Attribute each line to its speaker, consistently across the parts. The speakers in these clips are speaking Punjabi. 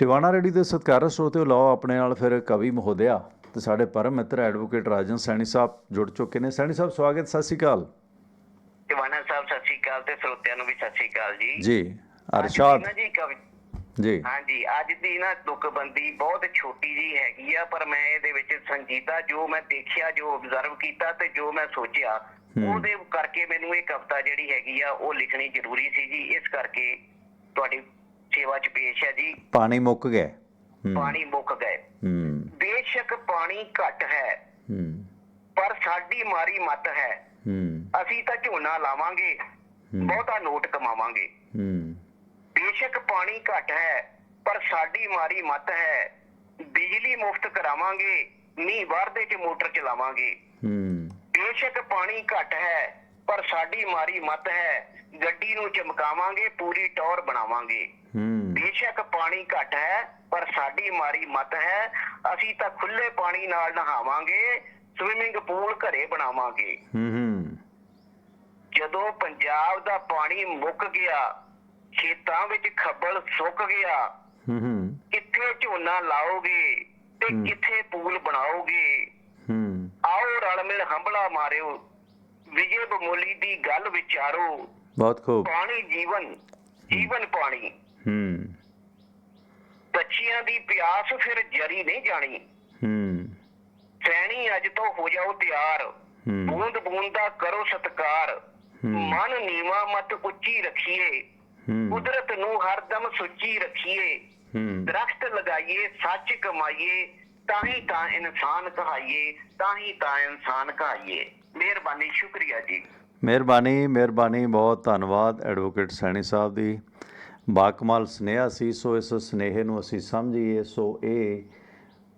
Speaker 1: ਟਿਵਾਣਾ ਰੇਡੀ ਦੇ ਸਤਿਕਾਰਤ ਸਰੋਤੇ ਲਾਓ ਆਪਣੇ ਨਾਲ ਫਿਰ ਕਵੀ ਮਹੋਦਿਆ ਤੇ ਸਾਡੇ ਪਰਮ ਮਿੱਤਰ ਐਡਵੋਕੇਟ ਰਾਜਨ ਸੈਣੀ ਸਾਹਿਬ ਜੁੜ ਚੁੱਕੇ ਨੇ। ਸੈਣੀ ਸਾਹਿਬ ਸਵਾਗਤ ਸਤਿ ਸ਼੍ਰੀ ਅਕਾਲ।
Speaker 2: ਟਿਵਾਣਾ ਸਾਹਿਬ ਸਤਿ ਸ਼੍ਰੀ ਅਕਾਲ ਤੇ ਸਰੋਤਿਆਂ ਨੂੰ ਵੀ ਸਤਿ ਸ਼੍ਰੀ ਅਕਾਲ ਜੀ।
Speaker 1: ਜੀ ਅਰਸ਼ਾਦ।
Speaker 2: ਜੀ ਕਵੀ
Speaker 1: ਜੀ।
Speaker 2: ਹਾਂਜੀ ਅੱਜ ਦੀ ਨਾ ਤੁਕਬੰਦੀ ਬਹੁਤ ਛੋਟੀ ਜੀ ਹੈਗੀ ਆ ਪਰ ਮੈਂ ਇਹਦੇ ਵਿੱਚ ਸੰਜੀਦਾ ਜੋ ਮੈਂ ਦੇਖਿਆ ਜੋ ਆਬਜ਼ਰਵ ਕੀਤਾ ਤੇ ਜੋ ਮੈਂ ਸੋਚਿਆ। ਉਹਦੇ ਕਰਕੇ ਮੈਨੂੰ ਇਹ ਕਵਿਤਾ ਜਿਹੜੀ ਹੈਗੀ ਆ ਉਹ ਲਿਖਣੀ ਜ਼ਰੂਰੀ ਸੀ ਜੀ। ਇਸ ਕਰਕੇ ਤੁਹਾਡੀ ਸੇਵਾ 'ਚ ਪੇਸ਼ ਹੈ ਜੀ।
Speaker 1: ਪਾਣੀ ਮੁੱਕ ਗਿਆ। ਹੂੰ,
Speaker 2: ਪਾਣੀ ਮੁੱਕ ਗਏ।
Speaker 1: ਹੂੰ।
Speaker 2: ਬੇਸ਼ੱਕ ਪਾਣੀ ਘੱਟ ਹੈ।
Speaker 1: ਹੂੰ।
Speaker 2: ਪਰ ਸਾਡੀ ਮਾਰੀ ਮਤ ਹੈ।
Speaker 1: ਹੂੰ।
Speaker 2: ਅਸੀਂ ਤਾਂ ਝੋਨਾ ਲਾਵਾਂਗੇ। ਬਹੁਤਾ ਨੋਟ ਕਮਾਵਾਂਗੇ।
Speaker 1: ਹੂੰ।
Speaker 2: ਬੇਸ਼ੱਕ ਪਾਣੀ ਘੱਟ ਹੈ। ਪਰ ਸਾਡੀ ਮਾਰੀ ਮਤ ਹੈ। ਬਿਜਲੀ ਮੁਫਤ ਕਰਾਵਾਂਗੇ। ਮੀਂਹ ਵਰਦੇ ਚ ਮੋਟਰ ਚਲਾਵਾਂਗੇ।
Speaker 1: ਹੂੰ।
Speaker 2: ਬੇਸ਼ੱਕ ਪਾਣੀ ਘੱਟ ਹੈ। ਪਰ ਸਾਡੀ ਮਾਰੀ ਮਤ ਹੈ। ਗੱਡੀ ਨੂੰ ਚਮਕਾਵਾਂਗੇ। ਪੂਰੀ ਟੌਰ ਬਣਾਵਾਂਗੇ। ਬੇਸ਼ੱਕ ਪਾਣੀ ਘੱਟ ਹੈ ਪਰ ਸਾਡੀ ਮਾਰੀ ਮਤ ਹੈ ਅਸੀਂ ਤਾਂ ਖੁੱਲੇ ਪਾਣੀ ਨਾਲ ਨਹਾਵਾਂਗੇ ਸਵਿਮਿੰਗ ਪੂਲ ਘਰੇ ਬਣਾਵਾਂਗੇ।
Speaker 1: ਹੂੰ ਹੂੰ।
Speaker 2: ਜਦੋਂ ਪੰਜਾਬ ਦਾ ਪਾਣੀ ਮੁੱਕ ਗਿਆ ਖੇਤਾਂ ਵਿੱਚ ਖੱਬਲ ਸੁੱਕ ਗਿਆ
Speaker 1: ਹੂੰ ਹੂੰ।
Speaker 2: ਕਿੱਥੇ ਝੋਨਾ ਲਾਓਗੇ ਤੇ। ਕਿੱਥੇ ਪੂਲ ਬਣਾਓਗੇ?
Speaker 1: ਹੂੰ।
Speaker 2: ਆਓ ਰਲ ਮਿਲ ਹੰਬਲਾ ਮਾਰਿਓ ਵਿਜੇ ਬਮੋਲੀ ਦੀ ਗੱਲ ਵਿਚਾਰੋ।
Speaker 1: ਬਹੁਤ ਖੂਬ।
Speaker 2: ਪਾਣੀ ਜੀਵਨ ਜੀਵਨ ਪਾਣੀ।
Speaker 1: ਹੂੰ।
Speaker 2: ਬੱਚਿਆਂ ਦੀ ਪਿਆਸ ਫਿਰ ਜਰੀ ਨਹੀਂ ਜਾਣੀ।
Speaker 1: ਹੂੰ।
Speaker 2: ਸੈਣੀ ਅੱਜ ਤੋਂ ਹੋ ਜਾਓ ਤਿਆਰ। ਬੂੰਦ ਬੂੰਦ ਦਾ ਕਰੋ ਸਤਕਾਰ। ਮਨ ਨੀਵਾ ਮਤ ਉੱਚੀ ਰੱਖੀਏ। ਕੁਦਰਤ ਨੂੰ ਹਰਦਮ ਸੁੱਚੀ ਰੱਖੀਏ। ਦਰਖਤ ਲਗਾਈਏ ਸੱਚ ਕਮਾਈਏ ਤਾਂ ਹੀ ਤਾਂ ਇਨਸਾਨ ਕਹਾਈਏ ਤਾਂ ਹੀ ਤਾਂ ਇਨਸਾਨ ਕਹਾਈਏ। ਮਿਹਰਬਾਨੀ ਸ਼ੁਕਰੀਆ ਜੀ।
Speaker 1: ਮਿਹਰਬਾਨੀ ਮਿਹਰਬਾਨੀ ਬਹੁਤ ਧੰਨਵਾਦ ਐਡਵੋਕੇਟ ਸੈਣੀ ਸਾਹਿਬ ਦੀ। ਬਾਕਮਾਲ ਸੁਨੇਹਾ ਸੀ, ਸੋ ਇਸ ਸੁਨੇਹੇ ਨੂੰ ਅਸੀਂ ਸਮਝੀਏ, ਸੋ ਇਹ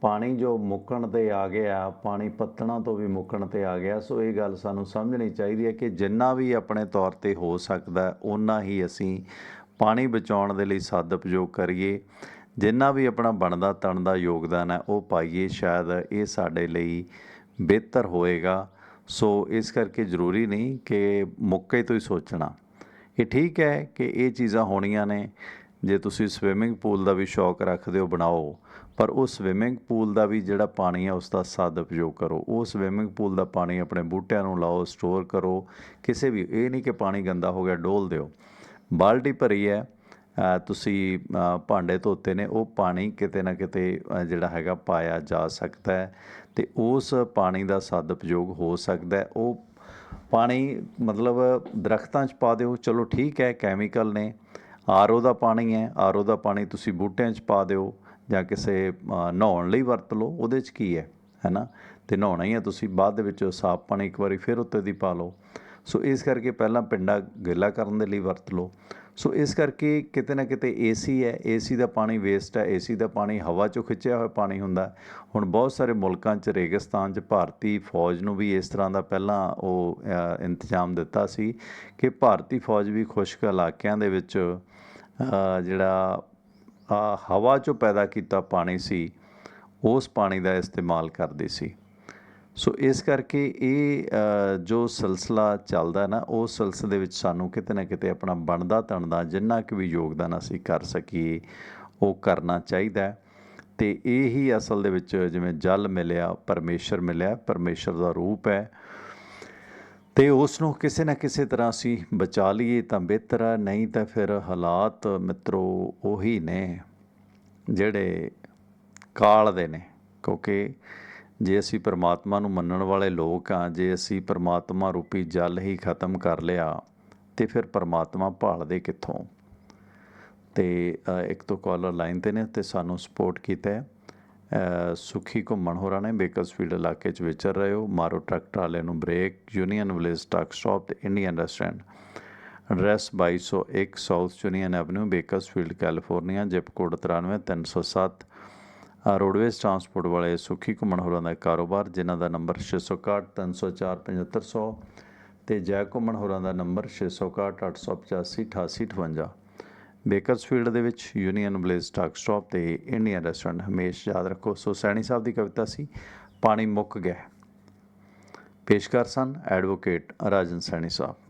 Speaker 1: ਪਾਣੀ ਜੋ ਮੁੱਕਣ ਤੇ ਆ ਗਿਆ, ਪਾਣੀ ਪੱਤਣਾ ਤੋਂ ਵੀ ਮੁੱਕਣ ਤੇ ਆ ਗਿਆ, ਸੋ ਇਹ ਗੱਲ ਸਾਨੂੰ ਸਮਝਣੀ ਚਾਹੀਦੀ ਹੈ ਕਿ ਜਿੰਨਾ ਵੀ ਆਪਣੇ ਤੌਰ ਤੇ ਹੋ ਸਕਦਾ ਉਨਾ ਹੀ ਅਸੀਂ ਪਾਣੀ ਬਚਾਉਣ ਦੇ ਲਈ ਸਦ ਉਪਯੋਗ ਕਰੀਏ। ਜਿੰਨਾ ਵੀ ਆਪਣਾ ਬਣਦਾ, ਤਣਦਾ ਯੋਗਦਾਨ ਹੈ, ਉਹ ਪਾਈਏ, ਸ਼ਾਇਦ ਇਹ ਸਾਡੇ ਲਈ ਬਿਹਤਰ ਹੋਏਗਾ। ਸੋ ਇਸ ਕਰਕੇ ਜ਼ਰੂਰੀ ਨਹੀਂ ਕਿ ਮੁੱਕੇ ਤੋਂ ਹੀ ਸੋਚਣਾ। ਇਹ ਠੀਕ ਹੈ ਕਿ ਇਹ ਚੀਜ਼ਾਂ ਹੋਣੀਆਂ ਨੇ। ਜੇ ਤੁਸੀਂ ਸਵਿਮਿੰਗ ਪੂਲ ਦਾ ਵੀ ਸ਼ੌਕ ਰੱਖਦੇ ਹੋ, ਬਣਾਓ। ਪਰ ਉਹ ਸਵਿਮਿੰਗ ਪੂਲ ਦਾ ਵੀ ਜਿਹੜਾ ਪਾਣੀ ਹੈ ਉਸ ਦਾ ਸਦ ਉਪਯੋਗ ਕਰੋ। ਉਹ ਸਵਿਮਿੰਗ ਪੂਲ ਦਾ ਪਾਣੀ ਆਪਣੇ ਬੂਟਿਆਂ ਨੂੰ ਲਾਓ ਸਟੋਰ ਕਰੋ। ਕਿਸੇ ਵੀ, ਇਹ ਨਹੀਂ ਕਿ ਪਾਣੀ ਗੰਦਾ ਹੋ ਗਿਆ, ਡੋਲ ਦਿਓ। ਬਾਲਟੀ ਭਰੀ ਹੈ ਤੁਸੀਂ ਭਾਂਡੇ ਧੋਤੇ ਨੇ, ਉਹ ਪਾਣੀ ਕਿਤੇ ਨਾ ਕਿਤੇ ਜਿਹੜਾ ਹੈਗਾ, ਪਾਇਆ ਜਾ ਸਕਦਾ ਹੈ। ਤੇ ਉਸ ਪਾਣੀ ਦਾ ਸਦ ਉਪਯੋਗ ਹੋ ਸਕਦਾ ਹੈ। ਉਹ ਪਾਣੀ ਮਤਲਬ ਦਰਖਤਾਂ 'ਚ ਪਾ ਦਿਓ, ਚਲੋ ਠੀਕ ਹੈ ਕੈਮੀਕਲ ਨੇ। ਆਰਓ ਦਾ ਪਾਣੀ ਹੈ, ਆਰਓ ਦਾ ਪਾਣੀ ਤੁਸੀਂ ਬੂਟਿਆਂ 'ਚ ਪਾ ਦਿਓ ਜਾਂ ਕਿਸੇ ਨਹਾਉਣ ਲਈ ਵਰਤ ਲਓ, ਉਹਦੇ 'ਚ ਕੀ ਹੈ, ਹੈਨਾ? ਤੇ ਨਹਾਉਣਾ ਹੀ ਹੈ ਤੁਸੀਂ, ਬਾਅਦ ਦੇ ਵਿੱਚ ਸਾਫ਼ ਪਾਣੀ ਇੱਕ ਵਾਰੀ ਫਿਰ ਉੱਤੇ ਦੀ ਪਾ ਲਓ। ਸੋ ਇਸ ਕਰਕੇ ਪਹਿਲਾਂ ਪਿੰਡਾ ਗਿੱਲਾ ਕਰਨ ਦੇ ਲਈ ਵਰਤ ਲਓ। ਸੋ ਇਸ ਕਰਕੇ ਕਿਤੇ ਨਾ ਕਿਤੇ ਏਸੀ ਹੈ ਏਸੀ ਦਾ ਪਾਣੀ ਵੇਸਟ ਹੈ ਏਸੀ ਦਾ ਪਾਣੀ ਹਵਾ 'ਚੋਂ ਖਿੱਚਿਆ ਹੋਇਆ ਪਾਣੀ ਹੁੰਦਾ। ਹੁਣ ਬਹੁਤ ਸਾਰੇ ਮੁਲਕਾਂ 'ਚ, ਰੇਗਿਸਤਾਨ 'ਚ, ਭਾਰਤੀ ਫੌਜ ਨੂੰ ਵੀ ਇਸ ਤਰ੍ਹਾਂ ਦਾ ਪਹਿਲਾਂ ਉਹ ਇੰਤਜ਼ਾਮ ਦਿੱਤਾ ਸੀ ਕਿ ਭਾਰਤੀ ਫੌਜ ਵੀ ਖੁਸ਼ਕ ਇਲਾਕਿਆਂ ਦੇ ਵਿੱਚ ਜਿਹੜਾ ਹਵਾ 'ਚੋਂ ਪੈਦਾ ਕੀਤਾ ਪਾਣੀ ਸੀ, ਉਸ ਪਾਣੀ ਦਾ ਇਸਤੇਮਾਲ ਕਰਦੇ ਸੀ। ਸੋ ਇਸ ਕਰਕੇ ਇਹ ਜੋ ਸਿਲਸਿਲਾ ਚੱਲਦਾ ਨਾ ਉਸ ਸਿਲਸਿਲੇ ਦੇ ਵਿੱਚ ਸਾਨੂੰ ਕਿਤੇ ਨਾ ਕਿਤੇ ਆਪਣਾ ਬਣਦਾ ਤਣਦਾ ਜਿੰਨਾ ਕਿ ਵੀ ਯੋਗਦਾਨ ਅਸੀਂ ਕਰ ਸਕੀਏ, ਉਹ ਕਰਨਾ ਚਾਹੀਦਾ ਹੈ। ਤੇ ਇਹ ਹੀ ਅਸਲ ਦੇ ਵਿੱਚ ਜਿਵੇਂ ਜਲ ਮਿਲਿਆ, ਪਰਮੇਸ਼ਰ ਮਿਲਿਆ, ਪਰਮੇਸ਼ਰ ਦਾ ਰੂਪ ਹੈ ਤੇ ਉਸ ਨੂੰ ਕਿਸੇ ਨਾ ਕਿਸੇ ਤਰ੍ਹਾਂ ਅਸੀਂ ਬਚਾ ਲਈਏ ਤਾਂ ਬਿਹਤਰ ਹੈ, ਨਹੀਂ ਤਾਂ ਫਿਰ ਹਾਲਾਤ ਮਿੱਤਰੋ ਉਹੀ ਨੇ ਜਿਹੜੇ ਕਾਲ ਦੇ ਨੇ, ਕਿਉਂਕਿ ਜੇ ਅਸੀਂ ਪਰਮਾਤਮਾ ਨੂੰ ਮੰਨਣ ਵਾਲੇ ਲੋਕ ਆ ਜੇ ਅਸੀਂ ਪਰਮਾਤਮਾ ਰੂਪੀ ਜਲ ਹੀ ਖਤਮ ਕਰ ਲਿਆ ਤੇ ਫਿਰ ਪ੍ਰਮਾਤਮਾ ਭਾਲਦੇ ਕਿੱਥੋਂ? ਤੇ ਇੱਕ ਤੋਂ ਕਾਲਰ ਲਾਈਨ ਤੇ ਨੇ ਤੇ ਸਾਨੂੰ ਸਪੋਰਟ ਕੀਤਾ ਹੈ। ਸੁਖੀ ਘੁੰਮਣ ਹੋਰਾਂ ਨੇ ਬੇਕਰਸਫੀਲਡ ਇਲਾਕੇ 'ਚ ਵਿਚਰ ਰਹੇ ਹੋ। ਮਾਰੋ ਟਰੱਕ ਵਾਲੇ ਨੂੰ break Union Village truck stop ਤੇ Indian restaurant address 2201 South Union Avenue Bakersfield California zip code 93307 ਅ, ਰੋਡਵੇਜ਼ ਟਰਾਂਸਪੋਰਟ ਵਾਲੇ ਸੁਖੀ ਘੁੰਮਣ ਹੋਰਾਂ ਦਾ ਕਾਰੋਬਾਰ, ਜਿਨ੍ਹਾਂ ਦਾ ਨੰਬਰ 661 304 7500 ਤੇ ਜੈ ਘੁੰਮਣ ਹੋਰਾਂ ਦਾ ਨੰਬਰ 661 885 8858 ਬੇਕਰਸਫੀਲਡ ਦੇ ਵਿੱਚ ਯੂਨੀਅਨ ਬਲੇਜ਼ ਟਰੱਕ ਸਟਾਪ ਤੇ ਇੰਡੀਅਨ ਰੈਸਟੋਰੈਂਟ। ਹਮੇਸ਼ ਯਾਦ ਰੱਖੋ, ਸੋ ਸੈਣੀ ਸਾਹਿਬ ਦੀ ਕਵਿਤਾ ਸੀ, ਪਾਣੀ ਮੁੱਕ ਗਿਆ ਪੇਸ਼ਕਾਰ ਸਨ ਐਡਵੋਕੇਟ ਰਾਜਨ ਸੈਣੀ ਸਾਹਿਬ।